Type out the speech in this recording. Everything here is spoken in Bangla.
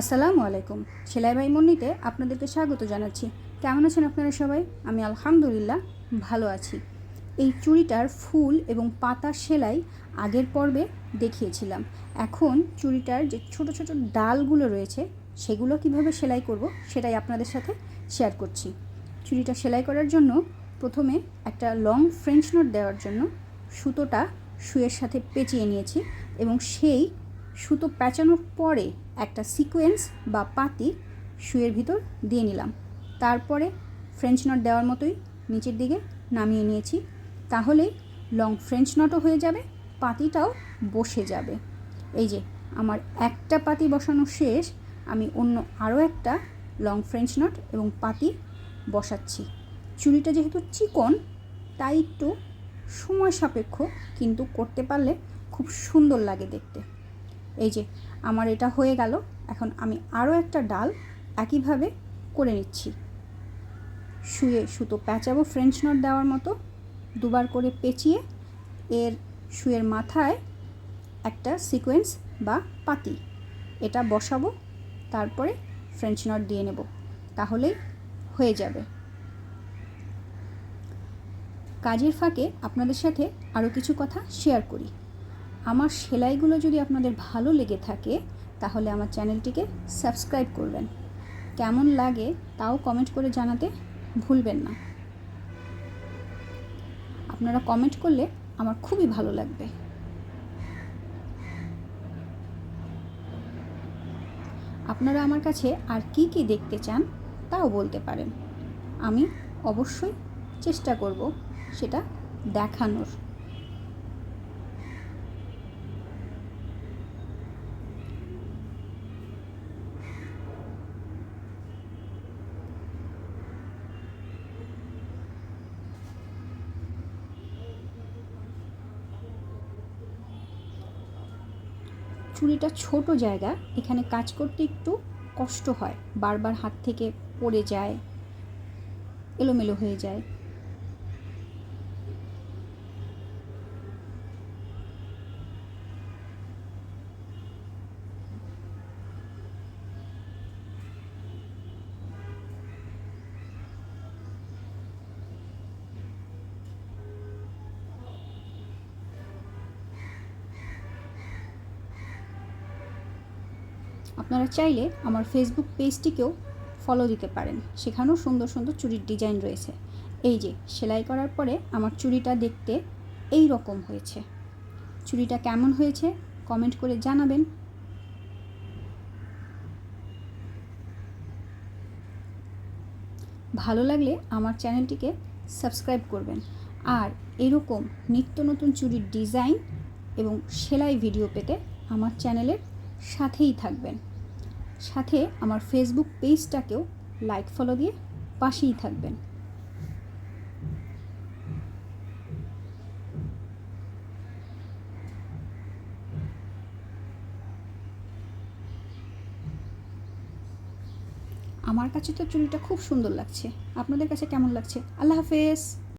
আসসালামু আলাইকুম। সেলাই ভাই মন্নিতে আপনাদেরকে স্বাগত জানাচ্ছি। কেমন আছেন আপনারা সবাই? আমি আলহামদুলিল্লাহ ভালো আছি। এই চুড়িটার ফুল এবং পাতা সেলাই আগের পর্বে দেখিয়েছিলাম। এখন চুড়িটার যে ছোট ছোট ডালগুলো রয়েছে, সেগুলো কীভাবে সেলাই করব সেটাই আপনাদের সাথে শেয়ার করছি। চুড়িটা সেলাই করার জন্য প্রথমে একটা লং ফ্রেঞ্চ নোট দেওয়ার জন্য সুতোটা শুয়ের সাথে পেঁচিয়ে নিয়েছি এবং সেই সুতো প্যাঁচানোর পরে একটা সিকোয়েন্স বা পাতি শুয়ের ভিতর দিয়ে নিলাম। তারপরে ফ্রেঞ্চ নট দেওয়ার মতোই নিচের দিকে নামিয়ে নিয়েছি। তাহলেই লং ফ্রেঞ্চ নটও হয়ে যাবে, পাতিটাও বসে যাবে। এই যে, আমার একটা পাতি বসানো শেষ, আমি অন্য আরও একটা লং ফ্রেঞ্চ নট এবং পাতি বসাচ্ছি। চুড়িটা যেহেতু চিকন, তাই একটু সময় সাপেক্ষ, কিন্তু করতে পারলে খুব সুন্দর লাগে দেখতে। এই যে আমার এটা হয়ে গেল। এখন আমি আরও একটা ডাল একইভাবে করে নিচ্ছি। শুয়ে সুতো প্যাঁচাবো ফ্রেঞ্চ নট দেওয়ার মতো। দুবার করে পেঁচিয়ে এর শুয়ের মাথায় একটা সিকোয়েন্স বা পাতি। এটা বসাবো, তারপরে ফ্রেঞ্চ নট দিয়ে নেব। তাহলেই হয়ে যাবে। কাজের ফাঁকে আপনাদের সাথে আরও কিছু কথা শেয়ার করি। আমার সেলাইগুলো যদি আপনাদের ভালো লেগে থাকে, তাহলে আমার চ্যানেলটিকে সাবস্ক্রাইব করবেন। কেমন লাগে তাও কমেন্ট করে জানাতে ভুলবেন না। আপনারা কমেন্ট করলে আমার খুবই ভালো লাগবে। আপনারা আমার কাছে আর কি কি দেখতে চান, তাও বলতে পারেন। আমি অবশ্যই চেষ্টা করব সেটা দেখানোর। চুড়িটা ছোট জায়গা, এখানে কাজ করতে একটু কষ্ট হয়। বারবার হাত থেকে পড়ে যায়, এলোমেলো হয়ে যায়। আপনারা চাইলে আমার ফেসবুক পেজটিকেও ফলো দিতে পারেন। সেখানেও সুন্দর সুন্দর চুরির ডিজাইন রয়েছে। এই যে, সেলাই করার পরে আমার চুরিটা দেখতে এই রকম হয়েছে। চুড়িটা কেমন হয়েছে কমেন্ট করে জানাবেন। ভালো লাগলে আমার চ্যানেলটিকে সাবস্ক্রাইব করবেন। আর এরকম নিত্য নতুন চুরির ডিজাইন এবং সেলাই ভিডিও পেতে আমার চ্যানেলের সাথেই থাকবেন। সাথে আমার ফেসবুক পেজটাকেও লাইক ফলো দিয়ে পাশেই থাকবেন। আমার কাছে তো চুড়িটা খুব সুন্দর লাগছে। আপনাদের কাছে কেমন লাগছে? আল্লাহ হাফেজ!